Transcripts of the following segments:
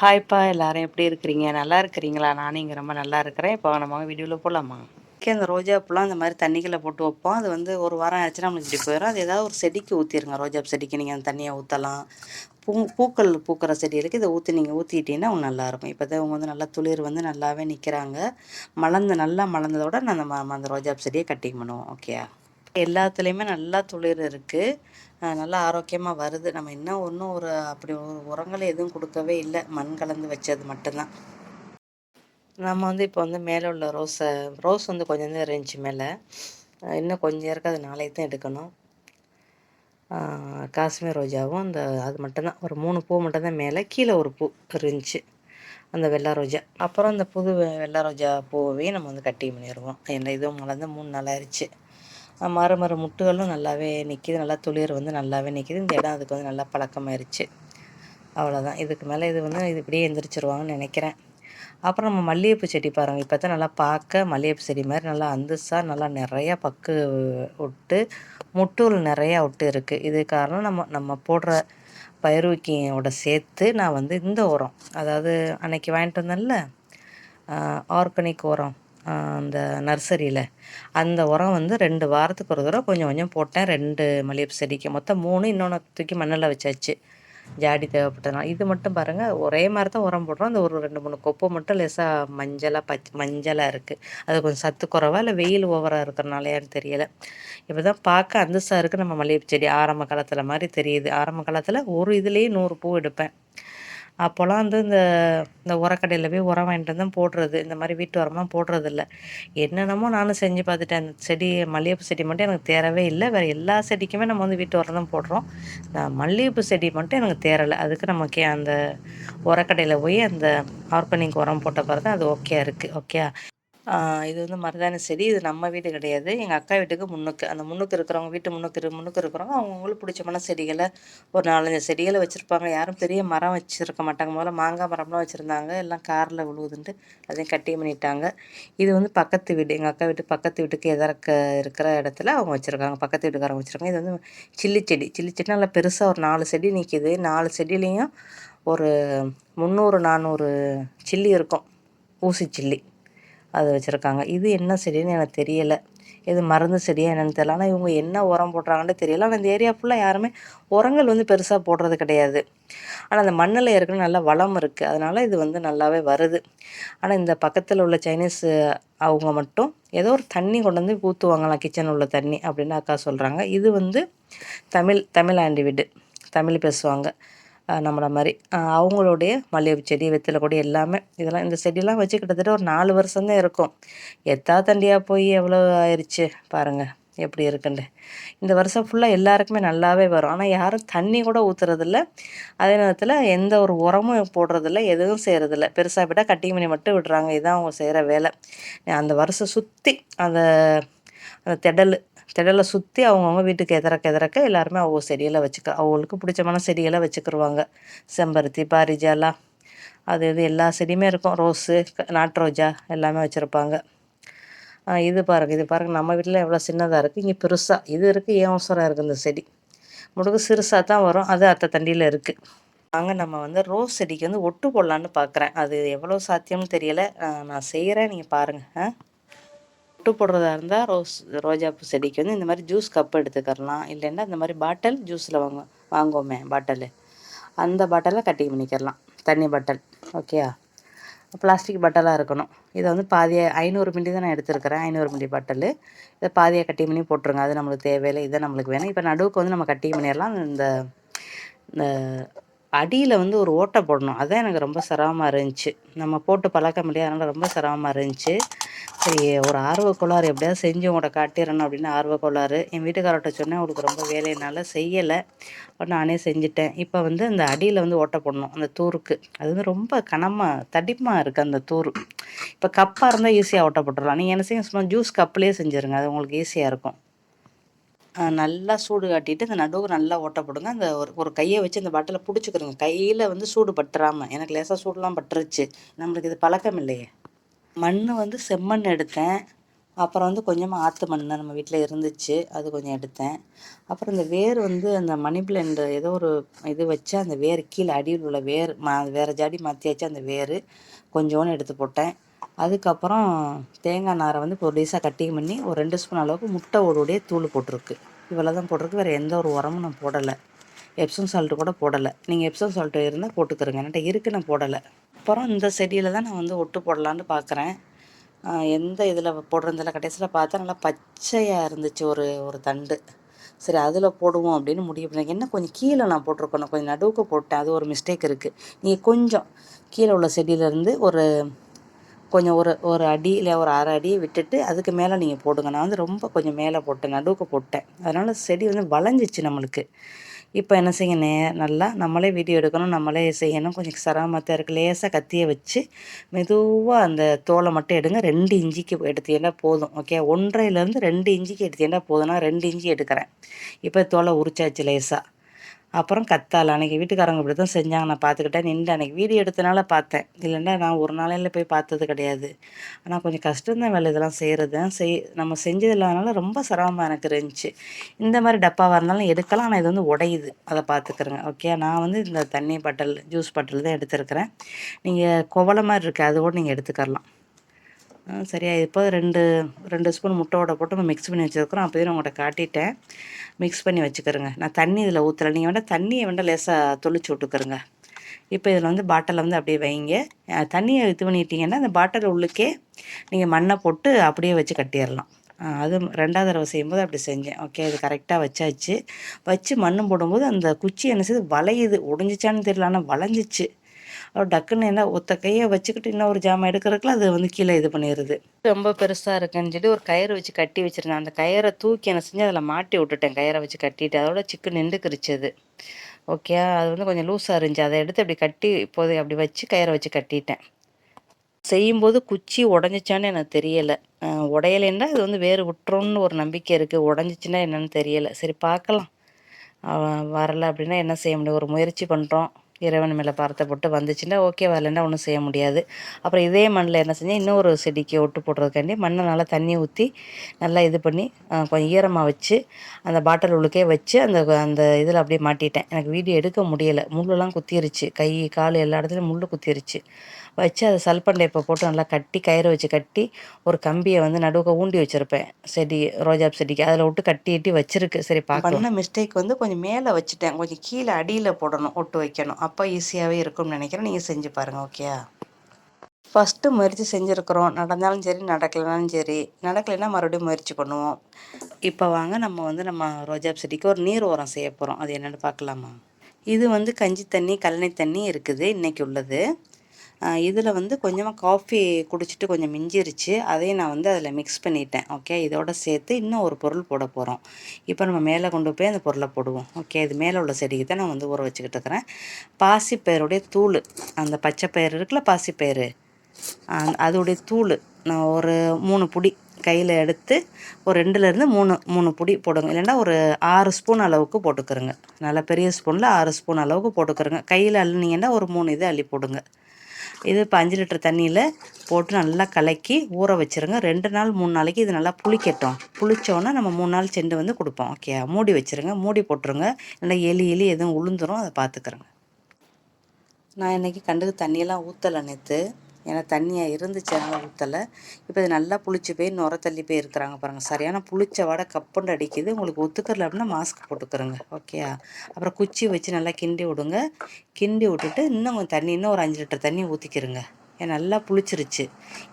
ஹாய்ப்பா எல்லாரும் எப்படி இருக்கிறீங்க? நல்லா இருக்கிறீங்களா? நானும் இங்கே ரொம்ப நல்லா இருக்கிறேன். இப்போ நம்ம வீடியோவில் போகலாமா அந்த ரோஜா பூலாம் இந்த மாதிரி தண்ணிக்குள்ளே போட்டு வைப்போம். அது வந்து ஒரு வாரம் ஆச்சுன்னா நம்மளுக்கு இப்படி போயிடும். அது ஏதாவது ஒரு செடிக்கு ஊற்றிடுங்க ரோஜா செடிக்கு நீங்கள் அந்த தண்ணியை ஊற்றலாம் பூ பூக்கள் பூக்கிற செடிகளுக்கு இதை ஊற்றி நீங்கள் ஊற்றிட்டீங்கன்னா அவங்க நல்லாயிருக்கும் இப்போ தான் அவங்க வந்து நல்லா துளிர் வந்து நல்லாவே நிற்கிறாங்க மலர்ந்து நல்லா மலர்ந்ததோட நான் நம்ம அந்த ரோஜா செடியை கட்டிங் பண்ணுவோம் ஓகே எல்லாத்துலேயுமே நல்லா துளிர் இருக்குது நல்லா ஆரோக்கியமாக வருது. நம்ம இன்னும் ஒன்றும் ஒரு அப்படி ஒரு உரங்கள் எதுவும் கொடுக்கவே இல்லை. மண் கலந்து வச்சது மட்டும்தான். நம்ம வந்து இப்போ வந்து மேலே உள்ள ரோஸை ரோஸ் வந்து கொஞ்சம் தான் இருந்துச்சு மேலே. இன்னும் கொஞ்சம் இருக்குது. அது நாளைக்கு தான் எடுக்கணும். காஷ்மீர் ரோஜாவும் அந்த அது மட்டும்தான். ஒரு மூணு பூ மட்டும்தான் மேலே. கீழே ஒரு பூ இருந்துச்சு. அந்த வெள்ளை ரோஜா. அப்புறம் அந்த புது வெள்ளை ரோஜா பூவையும் நம்ம வந்து கட்டி பண்ணிடுவோம். என்ன இதுவும் மலர்ந்து மூணு நாள் ஆயிடுச்சு மர மர முட்டுகளும் நல்லாவே நிற்கிது நல்லா துளிர் வந்து நல்லாவே நிற்கிது இந்த இடம் அதுக்கு வந்து நல்லா பழக்கமாயிருச்சு. அவ்வளோதான் இதுக்கு மேலே இது வந்து இது இப்படியே எந்திரிச்சிருவாங்கன்னு நினைக்கிறேன். அப்புறம் நம்ம மல்லிகைப்பூ செடி பாருங்கள் இப்போ தான் நல்லா பார்க்க மல்லிகைப்பூ செடி மாதிரி நல்லா அந்துசாக நல்லா நிறையா பக்கு விட்டு முட்டூர் நிறையா விட்டு இருக்குது இது காரணம் நம்ம நம்ம போடுற பயிர்விக்கையோட சேர்த்து நான் வந்து இந்த உரம் அதாவது அன்னைக்கு வாங்கிட்டு வந்தேன்ல ஆர்கானிக் உரம் அந்த நர்சரியில். அந்த உரம் வந்து ரெண்டு வாரத்துக்கு ஒரு தடவை கொஞ்சம் கொஞ்சம் போட்டேன். ரெண்டு மல்லிகைப்பூ செடிக்கு. மொத்தம் மூணு இன்னொன்று தூக்கி மண்ணில் வச்சாச்சு. ஜாடி தேவைப்பட்டதுனால. இது மட்டும் பாருங்கள் ஒரே மாதிரி தான் உரம் போடுறோம். அந்த ஒரு ரெண்டு மூணு கொப்பை மட்டும் லேசாக மஞ்சளாக பச் மஞ்சளாக இருக்குது அது கொஞ்சம் சத்து குறைவா இல்லை வெயில் ஓவராக இருக்கிறனாலையான்னு தெரியலை. இப்போ தான் பார்க்க அந்தஸ்தாக இருக்குது நம்ம மளிகை செடி ஆரம்ப காலத்தில் மாதிரி தெரியுது. ஆரம்ப காலத்தில் ஒரு இதுலேயே நூறு பூ எடுப்பேன். அப்போல்லாம் வந்து இந்த இந்த உரக்கடையில் போய் உரம் வாங்கிட்டு வந்து போடுறது இந்த மாதிரி வீட்டு உரம்லாம் போடுறதில்ல. என்னென்னமோ நானும் செஞ்சு பார்த்துட்டேன். அந்த செடி மல்லிகைப்பூ செடி மட்டும் எனக்கு தேரவே இல்லை. வேறு எல்லா செடிக்குமே நம்ம வந்து வீட்டு உரம் தான் போடுறோம். இந்த மல்லிகைப்பூ செடி மட்டும் எனக்கு தேரலை. அதுக்கு நமக்கு அந்த உரக்கடையில் போய் அந்த ஆர்கானிக் உரம் போட்ட பிறகு அது ஓகே இருக்குது ஓகே இது வந்து மருதாணி செடி. இது நம்ம வீடு கிடையாது. எங்கள் அக்கா வீட்டுக்கு முன்னுக்கு. அந்த முன்னுக்கு இருக்கிறவங்க வீட்டு முன்னுக்கு இரு முன்னுக்கு இருக்கிறவங்க அவங்கவுங்களுக்கு பிடிச்சமான செடிகளை ஒரு நாலஞ்சு செடிகளை வச்சுருப்பாங்க. யாரும் பெரிய மரம் வச்சுருக்க மாட்டாங்க. முதல்ல மாங்காய் மரம்லாம் வச்சுருந்தாங்க. எல்லாம் காரில் விழுவுதுன்ட்டு அதையும் கட்டி பண்ணிட்டாங்க. இது வந்து பக்கத்து வீடு. எங்கள் அக்கா வீட்டு பக்கத்து வீட்டுக்கு எதிர்க்க இருக்கிற இடத்துல அவங்க வச்சுருக்காங்க. பக்கத்து வீட்டுக்காரங்க வச்சுருக்காங்க. இது வந்து சில்லி செடி. சில்லி செடி நல்லா பெருசாக ஒரு நாலு செடி நிற்கிது நாலு செடியிலையும் ஒரு முந்நூறு நானூறு சில்லி இருக்கும். ஊசி சில்லி. அது வச்சுருக்காங்க. இது என்ன செடின்னு எனக்கு தெரியலை. இது மருந்து செடியாக என்னென்னு தெரியல. ஆனால் இவங்க என்ன உரம் போடுறாங்கன்னு தெரியல. ஆனால் இந்த ஏரியா ஃபுல்லாக யாருமே உரங்கள் வந்து பெருசாக போடுறது கிடையாது. ஆனால் அந்த மண்ணில் ஏற்கனவே நல்லா வளம் இருக்குது அதனால் இது வந்து நல்லாவே வருது. ஆனால் இந்த பக்கத்தில் உள்ள சைனீஸ் அவங்க மட்டும் ஏதோ ஒரு தண்ணி கொண்டு வந்து ஊற்றுவாங்களாம் கிச்சன் உள்ள தண்ணி அப்படின்னு அக்கா சொல்கிறாங்க இது வந்து தமிழ் தமிழ் ஆண்டி வீடு. தமிழ் பேசுவாங்க. நம்மளை மாதிரி அவங்களுடைய மல்லிகை செடி வெற்றில கொடி எல்லாமே இதெல்லாம் இந்த செடியெல்லாம் வச்சு கிட்டத்தட்ட ஒரு நாலு வருஷம்தான் இருக்கும். எத்தா தண்டியாக போய் எவ்வளோ ஆயிடுச்சு பாருங்கள் எப்படி இருக்குண்டு இந்த வருஷம் ஃபுல்லாக எல்லாருக்குமே நல்லாவே வரும். ஆனால் யாரும் தண்ணி கூட ஊற்றுறதில்ல அதே நேரத்தில் எந்த ஒரு உரமும் போடுறதில்ல எதுவும் செய்கிறதில்ல பெருசாக விட்டால் கட்டிங் பண்ணி மட்டும் விடுறாங்க. இதுதான் அவங்க செய்கிற வேலை. அந்த வருஷம் சுற்றி அந்த அந்த திடல் செடியெல்லாம் சுற்றி அவங்கவுங்க வீட்டுக்கு எதிரக்க எதிரக்க எல்லாருமே அவங்க செடியெல்லாம் வச்சுக்க அவங்களுக்கு பிடிச்சமான செடியெல்லாம் வச்சுக்கிருவாங்க. செம்பருத்தி பாரிஜாலா அது இது எல்லா செடியுமே இருக்கும். ரோஸு நாட்டு ரோஜா எல்லாமே வச்சுருப்பாங்க. இது பாருங்கள் இது பாருங்கள் நம்ம வீட்டில் எவ்வளோ சின்னதாக இருக்குது இங்கே பெருசாக இது இருக்குது ஏன் அவசரம் இருக்குது இந்த செடி. முடுக்கு சிறுசாக தான் வரும். அது அத்தை தண்டியில் இருக்குது அங்கே நம்ம வந்து ரோஸ் செடிக்கு வந்து ஒட்டு போடலான்னு பார்க்குறேன் அது எவ்வளோ சாத்தியம்னு தெரியலை. நான் செய்கிறேன் நீங்கள் பாருங்கள் ஆ? பொட்டு போடுறதா இருந்தால் ரோஸ் ரோஜாப்பூ செடிக்கு வந்து இந்த மாதிரி ஜூஸ் கப் எடுத்துக்கிறலாம். இல்லைன்னா இந்த மாதிரி பாட்டில் ஜூஸில் வாங்க வாங்குவோமே பாட்டில். அந்த பாட்டிலை கட்டி பண்ணிக்கிறலாம். தண்ணி பாட்டில். ஓகேயா? பிளாஸ்டிக் பாட்டிலாக இருக்கணும். இதை வந்து பாதியாக ஐநூறு மில்லி தான் நான் எடுத்துருக்கிறேன். ஐநூறு மில்லி பாட்டில். இதை பாதியாக கட்டி பண்ணி போட்டுருங்க. அது நம்மளுக்கு தேவையில்லை. இதை நம்மளுக்கு வேணும். இப்போ நடுவுக்கு வந்து நம்ம கட்டி பண்ணிடலாம் இந்த இந்த அடியில் வந்து ஒரு ஓட்டை போடணும். அதுதான் எனக்கு ரொம்ப சிரமமாக இருந்துச்சு. நம்ம போட்டு பழக்க முடியாது அதனால் ரொம்ப சிரமமாக இருந்துச்சு. சரி ஒரு ஆர்வ கோளாறு எப்படியாவது செஞ்சு உங்கள்கிட்ட காட்டிடணும் அப்படின்னு ஆர்வ கோளாறு. என் வீட்டுக்காரர்கிட்ட சொன்னேன் அவளுக்கு ரொம்ப வேலையினால செய்யலை. நானே செஞ்சுட்டேன். இப்போ வந்து அந்த அடியில் வந்து ஓட்டை போடணும். அந்த தூருக்கு. அது வந்து ரொம்ப கனமாக தடிப்பாக இருக்குது அந்த தூர் இப்போ கப்பாக இருந்தால் ஈஸியாக ஓட்டை போட்டுடலாம். நீங்கள் என்ன செய்ய சும்மா ஜூஸ் கப்புலேயே செஞ்சுருங்க. அது உங்களுக்கு ஈஸியாக இருக்கும். நல்லா சூடு காட்டிட்டு அந்த நடுவு நல்லா ஓட்ட போடுங்க. அந்த ஒரு ஒரு கையை வச்சு அந்த பாட்டிலை பிடிச்சிக்கிறோங்க கையில் வந்து சூடு பட்டுறாமல் எனக்கு லேசாக சூடுலாம் பட்டுருச்சு. நம்மளுக்கு இது பழக்கம் இல்லையே. மண் வந்து செம்மண் எடுத்தேன். அப்புறம் வந்து கொஞ்சமாக ஆற்று மண் நம்ம வீட்டில் இருந்துச்சு. அது கொஞ்சம் எடுத்தேன். அப்புறம் இந்த வேர் வந்து அந்த மணி பிளண்ட் ஏதோ ஒரு இது வச்சு அந்த வேர் கீழே அடியில் உள்ள வேர் மா வேறு ஜாடி மாற்றியாச்சு அந்த வேர். கொஞ்சோன்னு எடுத்து போட்டேன். அதுக்கப்புறம் தேங்காய் நாரை வந்து பொடிசாக கட்டிங் பண்ணி ஒரு ரெண்டு ஸ்பூன் அளவுக்கு முட்டை ஓடுடைய தூள் போட்டிருக்கு. இவ்வளோ தான் போட்டிருக்கு. வேறு எந்த ஒரு உரமும் நான் போடலை. எப்சம் சால்ட்டு கூட போடலை. நீங்கள் எப்சம் சால்ட்டு இருந்தால் போட்டுக்கிறங்க என்கிட்ட இருக்கு நான் போடலை. அப்புறம் இந்த செடியில் தான் நான் வந்து ஒட்டு போடலான்னு பார்க்குறேன். எந்த இதில் போடுறதில்ல கடைசியில் பார்த்தா நல்லா பச்சையாக இருந்துச்சு ஒரு ஒரு தண்டு. சரி அதில் போடுவோம் அப்படின்னு முடிவு பண்ணேன். என்ன கொஞ்சம் கீழே நான் போட்டிருக்கணும். கொஞ்சம் நடுவுக்கு போட்டேன். அது ஒரு மிஸ்டேக் இருக்குது நீங்கள் கொஞ்சம் கீழே உள்ள செடியிலேருந்து ஒரு கொஞ்சம் ஒரு ஒரு அடி இல்லை ஒரு அரை அடியை விட்டுட்டு அதுக்கு மேலே நீங்கள் போடுங்க. நான் வந்து ரொம்ப கொஞ்சம் மேலே போட்டேன் நடுவுக்கு போட்டேன். அதனால் செடி வந்து வளைஞ்சிச்சு நம்மளுக்கு. இப்போ என்ன செய்ய நே நல்லா நம்மளே வீடியோ எடுக்கணும் நம்மளே செய்யணும். கொஞ்சம் சிரமமாக இருக்குது லேசாக கத்தியை வச்சு மெதுவாக அந்த தோலை மட்டும் எடுங்க. ரெண்டு இஞ்சிக்கு எடுத்தீங்கன்னா போதும். ஓகே ஒன்றரைலேருந்து ரெண்டு இஞ்சிக்கு எடுத்தீங்கன்னா போதும். நான் ரெண்டு இஞ்சி எடுக்கிறேன். இப்போ தோலை உரிச்சாச்சு லேசாக அப்புறம் கத்தாழை அன்றைக்கி வீட்டுக்காரங்க இப்படி தான் செஞ்சாங்க. நான் பார்த்துக்கிட்டேன் நின்று அன்றைக்கி வீடியோ எடுத்தனால பார்த்தேன். இல்லைன்னா நான் ஒரு நாளையில் போய் பார்த்தது கிடையாது. ஆனால் கொஞ்சம் கஷ்டம்தான் வேலை இதெல்லாம் செய்கிறது செய் நம்ம செஞ்சது இல்லாதனால ரொம்ப சிரமமாக எனக்கு இருந்துச்சு. இந்த மாதிரி டப்பாவாக இருந்தாலும் எடுக்கலாம். ஆனால் இது வந்து உடையுது. அதை பார்த்துக்கிறேங்க ஓகே நான் வந்து இந்த தண்ணி பட்டல் ஜூஸ் பட்டல் தான் எடுத்துருக்கிறேன். நீங்கள் குவளை மாதிரி இருக்குது அது கூட நீங்கள் எடுத்துக்கரலாம். சரியா. இப்போ ரெண்டு ரெண்டு ஸ்பூன் முட்டையோட போட்டு நம்ம மிக்ஸ் பண்ணி வச்சுருக்குறோம். அப்போயும் உங்கள்கிட்ட காட்டிட்டேன். மிக்ஸ் பண்ணி வச்சுக்கிறேங்க நான் தண்ணி இதில் ஊற்றுறேன் நீங்கள் வேண்டாம் தண்ணியை வேண்டாம் லேசாக தொளிச்சு விட்டுக்கிறங்க இப்போ இதில் வந்து பாட்டிலை வந்து அப்படியே வைங்க. தண்ணியை இது பண்ணிட்டீங்கன்னா அந்த பாட்டில் உள்ளுக்கே நீங்கள் மண்ணை போட்டு அப்படியே வச்சு கட்டிடலாம். அது ரெண்டாவது தடவை செய்யும்போது அப்படி செஞ்சேன். ஓகே அது கரெக்டாக வச்சாச்சு. வச்சு மண்ணும் போடும்போது அந்த குச்சி என்ன செய்யுது வளையுது. ஒடிஞ்சிச்சான்னு தெரியல. ஆனால் வளைஞ்சிச்சு. டக்குன்னு என்ன ஒத்த கையை வச்சுக்கிட்டு இன்னொரு ஜாமான் எடுக்கிறதுக்குள்ள அது வந்து கீழே இது பண்ணிடுது ரொம்ப பெருசாக இருக்குன்னு சொல்லி ஒரு கயிறு வச்சு கட்டி வச்சுருந்தேன். அந்த கயிறை தூக்கி என்ன செஞ்சு அதில் மாட்டி விட்டுட்டேன். கயிறை வச்சு கட்டிட்டு அதோட சிக்கு நின்றுக்கிருச்சு அது ஓகே அது வந்து கொஞ்சம் லூஸாக இருந்துச்சு. அதை எடுத்து அப்படி கட்டி இப்போது அப்படி வச்சு கயிறை வச்சு கட்டிட்டேன். செய்யும்போது குச்சி உடஞ்சிச்சான்னு எனக்கு தெரியலை. உடையலைன்னா இது வந்து வேறு விட்டுறோன்னு ஒரு நம்பிக்கை இருக்குது உடஞ்சிச்சின்னா என்னென்னு தெரியலை. சரி பார்க்கலாம். வரலை அப்படின்னா என்ன செய்ய முடியும்? ஒரு முயற்சி பண்ணுறோம் இறைவன் மேலே பாரத்தை போட்டு வந்துச்சுன்னா ஓகே வரலன்னா ஒன்றும் செய்ய முடியாது. அப்புறம் இதே மண்ணில் என்ன செஞ்சேன் இன்னொரு செடிக்கு ஒட்டு போடுறதுக்காண்டி மண்ணை நல்லா தண்ணி ஊற்றி நல்லா இது பண்ணி கொஞ்சம் ஈரமாக வச்சு அந்த பாட்டில் உள்ளுக்கே வச்சு அந்த அந்த இதில் அப்படியே மாட்டிட்டேன். எனக்கு வீடியோ எடுக்க முடியலை. முள்ளெல்லாம் குத்திருச்சு. கை கால் எல்லா இடத்துலையும் முள் குத்திருச்சு. வச்சு அதை சல்பண்டேப்பை போட்டு நல்லா கட்டி கயிறு வச்சு கட்டி ஒரு கம்பியை வந்து நடுவுக்க ஊண்டி வச்சுருப்பேன். செடி ரோஜாப் செடிக்கு. அதில் விட்டு கட்டிட்டு வச்சிருக்கு. சரி பார்க்க பண்ண மிஸ்டேக் வந்து கொஞ்சம் மேலே வச்சுட்டேன். கொஞ்சம் கீழே அடியில் போடணும் ஒட்டு வைக்கணும். அப்போ ஈஸியாகவே இருக்கும்னு நினைக்கிறேன். நீங்கள் செஞ்சு பாருங்கள் ஓகே ஃபஸ்ட்டு முயற்சி செஞ்சுருக்குறோம். நடந்தாலும் சரி நடக்கலைனாலும் சரி. நடக்கலைன்னா மறுபடியும் முயற்சி பண்ணுவோம். இப்போ வாங்க நம்ம வந்து நம்ம ரோஜாப் செடிக்கு ஒரு நீர் உரம் செய்ய போகிறோம் அது என்னென்னு பார்க்கலாமா? இது வந்து கஞ்சி தண்ணி கழனி தண்ணி இருக்குது. இன்றைக்கி உள்ளது. இதில் வந்து கொஞ்சமாக காஃபி குடிச்சிட்டு கொஞ்சம் மிஞ்சிருச்சு. அதையும் நான் வந்து அதில் மிக்ஸ் பண்ணிட்டேன். ஓகே இதோட சேர்த்து இன்னும் ஒரு பொருள் போட போகிறோம் இப்போ நம்ம மேலே கொண்டு போய் அந்த பொருளை போடுவோம். ஓகே இது மேலே உள்ள செடிக்கு தான் நான் வந்து ஊற வச்சுக்கிட்டு இருக்கிறேன். பாசிப்பயிறுடைய தூள். அந்த பச்சை பயிர் இருக்குல்ல பாசிப்பயிறு. அதோடைய தூள். நான் ஒரு மூணு புடி கையில் எடுத்து ஒரு ரெண்டுலேருந்து மூணு மூணு பொடி போடுங்க. இல்லைன்னா ஒரு ஆறு ஸ்பூன் அளவுக்கு போட்டுக்கிறோங்க நல்லா பெரிய ஸ்பூனில் ஆறு ஸ்பூன் அளவுக்கு போட்டுக்கிறோங்க கையில் அள்ளினீங்கன்னா ஒரு மூணு இது அள்ளி போடுங்க. இது இப்போ அஞ்சு லிட்டர் தண்ணியில் போட்டு நல்லா கலக்கி ஊற வச்சுருங்க. ரெண்டு நாள் மூணு நாளைக்கு இது நல்லா புளிக்கட்டும். புளித்தோன்னே நம்ம மூணு நாள் செண்டு வந்து கொடுப்போம். ஓகே மூடி வச்சுருங்க. மூடி போட்டுருங்க. நல்லா எலி எலி எதுவும் உளுந்துரும் அதை பார்த்துக்குறேங்க. நான் இன்றைக்கி கண்டுக்கு தண்ணியெல்லாம் ஊற்றலை நேற்று ஏன்னா தண்ணியாக இருந்துச்சு அதனால் ஊற்றலை இப்போ இது நல்லா புளிச்சு போய் நுர தள்ளி போய் இருக்கிறாங்க பாருங்கள் சரியான புளிச்ச வடை கப்புண்டு அடிக்குது. உங்களுக்கு ஒத்துக்கல அப்படின்னா மாஸ்க் போட்டுக்கிறோங்க ஓகேயா அப்புறம் குச்சி வச்சு நல்லா கிண்டி விடுங்க. கிண்டி விட்டுட்டு இன்னும் கொஞ்சம் தண்ணி இன்னும் ஒரு அஞ்சு லிட்டர் தண்ணி ஊற்றிக்கிறோங்க நல்லா புளிச்சிருச்சு.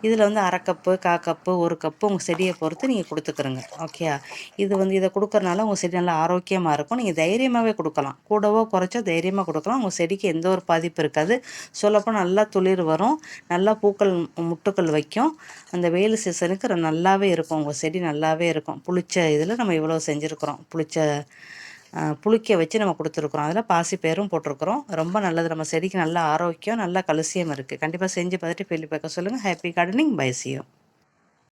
இதில் வந்து அரை கப்பு கா கப்பு ஒரு கப்பு உங்கள் செடியை பொறுத்து நீங்கள் கொடுத்துக்கிறோங்க. ஓகே இது வந்து இதை கொடுக்குறனால உங்கள் செடி நல்லா ஆரோக்கியமாக இருக்கும். நீங்கள் தைரியமாகவே கொடுக்கலாம். கூடவோ குறைச்சோ தைரியமாக கொடுக்கலாம். உங்கள் செடிக்கு எந்த ஒரு பாதிப்பு இருக்காது. சொல்லப்போனால் நல்லா துளிர் வரும். நல்லா பூக்கள் முட்டுக்கள் வைக்கும். அந்த வெயில் சீசனுக்கு நல்லாவே இருக்கும். உங்கள் செடி நல்லாவே இருக்கும். புளிச்ச இதில் நம்ம இவ்வளோ செஞ்சுருக்குறோம். புளிச்ச புளிக்க வச்சு நம்ம கொடுத்துருக்குறோம். அதில் பாசி பேரும் போட்டிருக்குறோம். ரொம்ப நல்லது. நம்ம செடிக்கு நல்ல ஆரோக்கியம் நல்ல கலுசியம் இருக்குது கண்டிப்பாக செஞ்சு பார்த்துட்டு ஃபீல் பார்க்க சொல்லுங்கள் ஹாப்பி கார்டனிங் பைசியம்